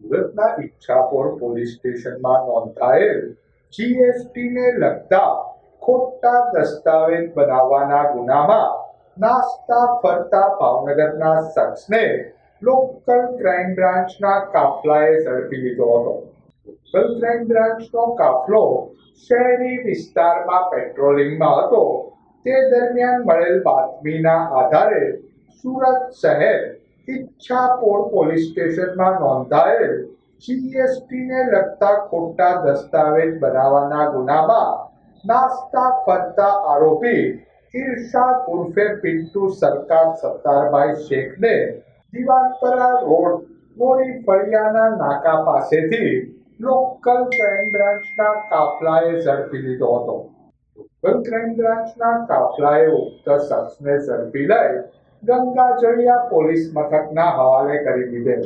સુરતના ઈચ્છાપોર પોલીસ સ્ટેશનમાં નોંધાયેલ જીએસટીને લગતા ખોટા દસ્તાવેજ બનાવવાના ગુનામાં નાસ્તા ફરતા ભાવનગરના શખ્સને લોકલ ક્રાઇમ બ્રાન્ચના કાફલાએ ઝડપી લીધો હતો. લોકલ ક્રાઇમ બ્રાન્ચનો કાફલો શહેરી વિસ્તારમાં પેટ્રોલિંગમાં હતો. તે દરમિયાન મળેલ બાતમીના આધારે સુરત શહેર ઈચ્છાપોર પોલીસ સ્ટેશનમાં નોંધાયેલ જીએસટીને લગતા ખોટા દસ્તાવેજ બનાવવાના ગુનામાં નાસ્તા ફરતા આરોપી ઇરશાદ ઉર્ફે પિન્ટુ સરકાર સત્તારભાઈ શેખને દિવાનપરા રોડ મોડી ફળિયાના નાકા પાસેથી લોકલ ક્રાઇમ બ્રાન્ચના કાફલાએ ઝડપી લીધો હતો. લોકલ ક્રાઇમ બ્રાન્ચના કાફલાએ ઉક્ત શખ્સને ઝડપી લઈ ગંગાજળિયા પોલીસ મથકના હવાલે કરી દીધેલ.